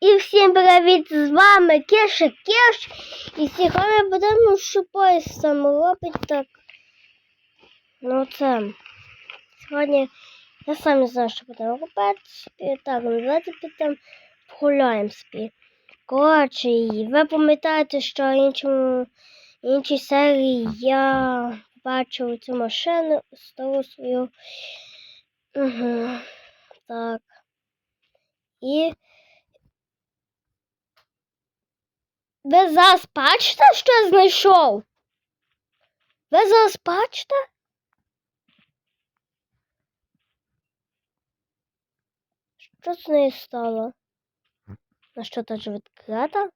І всім привіт! З вами Кеша Кеш. І сьогодні будемо поїзд сам робить так. Ну це. Сьогодні я сам не знаю, що будемо робити. Так, ну давайте підемо погуляємо собі. Коротше, ви пам'ятаєте, що в іншому, іншій серії я бачив цю машину, стару свою. Угу. Так. І ви зараз бачите, що я знайшов? Ви зараз бачите? Що з нею стало? На що теж відкрита?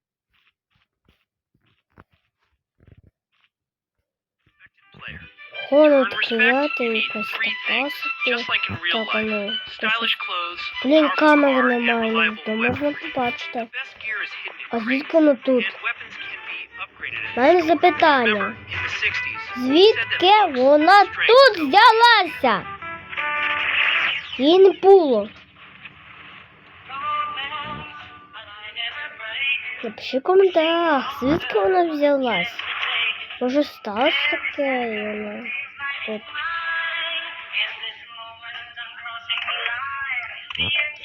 Воно відкривати in real Так, а ну, Блін, камери немає, то можна побачити. А звідки воно тут? мене запитання. Remember, in the 60s, Звідки вона тут взялася? Її не було. Напиши в коментарях, звідки вона взялась. Може сталося таке і вона тут.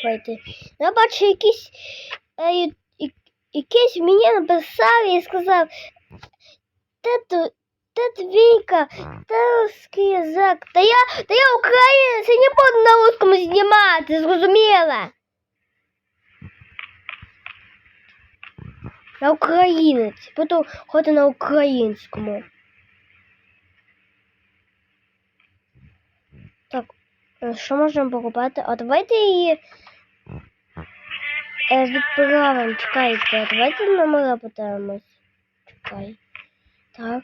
Давайте. Я бачу якийсь, е, якийсь мені написав і сказав, тету, тету Вінька, та русский язик. Та я, та я українець, я не буду на русскому знімати, зрозуміла? Я українець, буду ходити на українському. Так, е, що можемо покупати? А давайте її е, відправимо. Чекайте, давайте номера подивимось. Чекай. Так.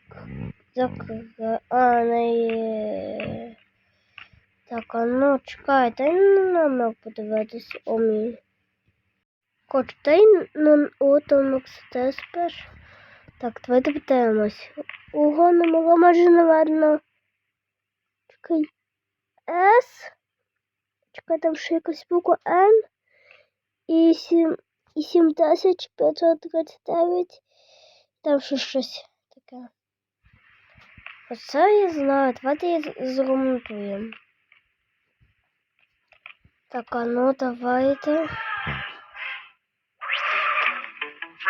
Закрили. А, не. Так, а ну чекай, дай на номер подивитися. О, мій. Коч, дай на ото Мерседес перш. Так, давайте подивимось. Ого, номера майже не. Чекай. С. Чекай, там ще якась буква Н. І 7, і 7539. Там ще щось таке. Оце я знаю. Давайте її з- зремонтуємо. Так, а ну давайте.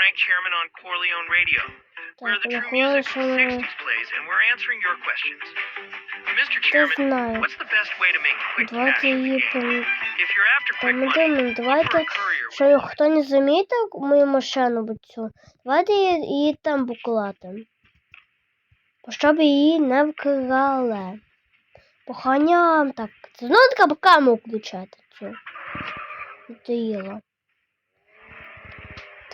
Frank Chairman on Corleone Radio, where the true music of the 60s plays, and we're answering your questions. Mr. Chairman, what's the best way to make quick cash in the game? If you're after quick money, look for a courier що хто не замітив мою машину цю, давайте її, там. Бо Щоб її не вкрали. Поханям так. Це знову треба камеру включати цю. Надоїло.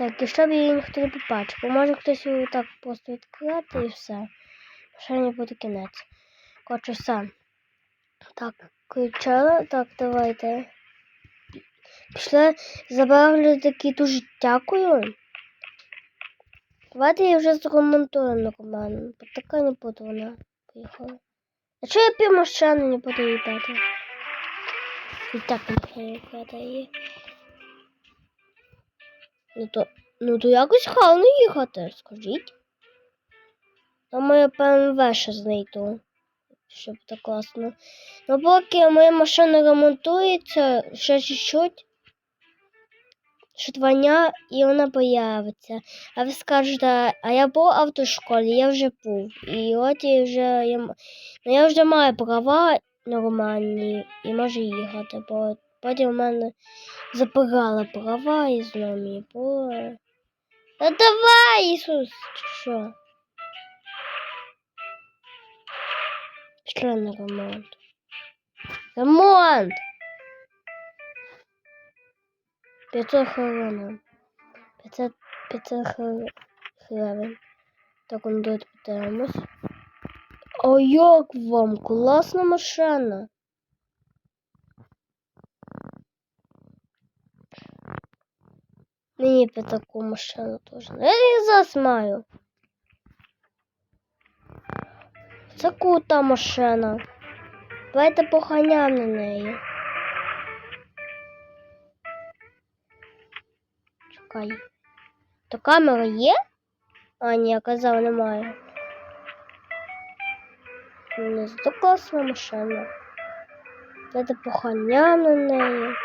Так, і щоб її ніхто не побачив. Бо може хтось її так просто відкрити і все. Машині буде кінець. Коротше, все. Так, включила. Так, давайте. Пішли забрали такі дуже дякую. Давайте я вже зремонтую нормально. Бо така не буду вона поїхала. А чого я пів машину не буду їбати? І так не її. Ну то, ну то якось хално їхати, скажіть. Там моя ПМВ ще знайду. Щоб так класно. Ну поки моя машина ремонтується, ще чуть-чуть. Ще два і вона появиться. А ви скажете, а я був в автошколі, я вже був. І от я вже я, ну, я вже маю права нормальні і можу їхати, бо потім в мене забирали права і знову мені було. Та давай, Ісус, чи що? Що на ремонт? Ремонт! 500 гривень. 500, 500 гри- гривень. Так, он тут подивимось. О, як вам? Класна машина. Б таку машину теж. Ну, Я її зараз маю. Це крута машина. Давайте поганяємо на неї. Чекай. То камера є? А, ні, казав, немає. Не зато класна машина. Дайте поганяємо на неї.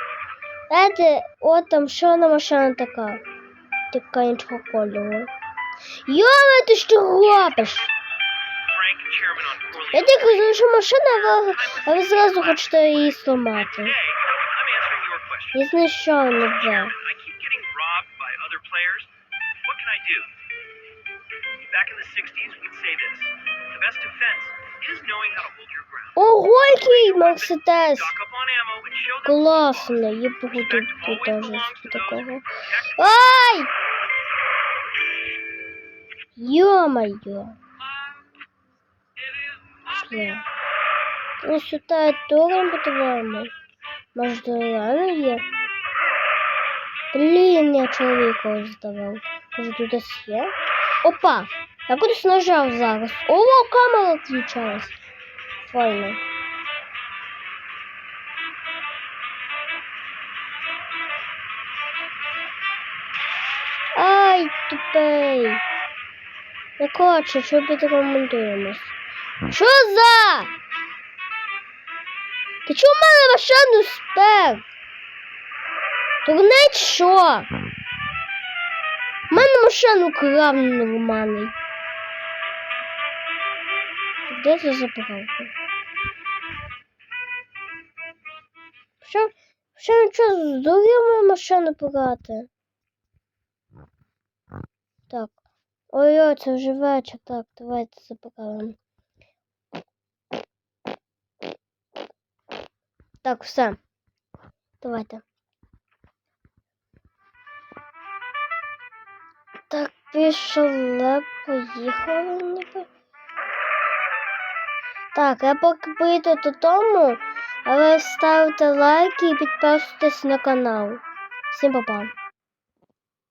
Дайте, от там ще машина така. Така іншого кольору. Йоме, ти що робиш? Я тільки знаю, що а ви, зразу хочете її сломати. Я знаю, що не вже. I keep getting robbed by other players. What can I do? Back in the 60s, we'd say this. The best defense is knowing how to hold your ground. Ого, який Мерседес! Класно, я з those такого. Ай! Ё-моё! Ну сюди туром по-твоєму. Може, то реально є? Блін, я чоловіка ось здавав. Може, тут десь є? Опа! Я кудись нажав зараз. О, камера включалась. Файно. Тупей. Ну, коротше, що підремонтуємось. Що за? Ти чого в мене машину спер? Турнець що? В мене машину крав нормальний. Де це заправка? Що? Що нічого здурів мою машину погати? Так. Ой-ой, це вже вечір. Так, давайте заправимо. Так, все. Давайте. Так, пішли, поїхали. ніби. Так, я поки поїду додому, але ставте лайки і підписуйтесь на канал. Всім па-па.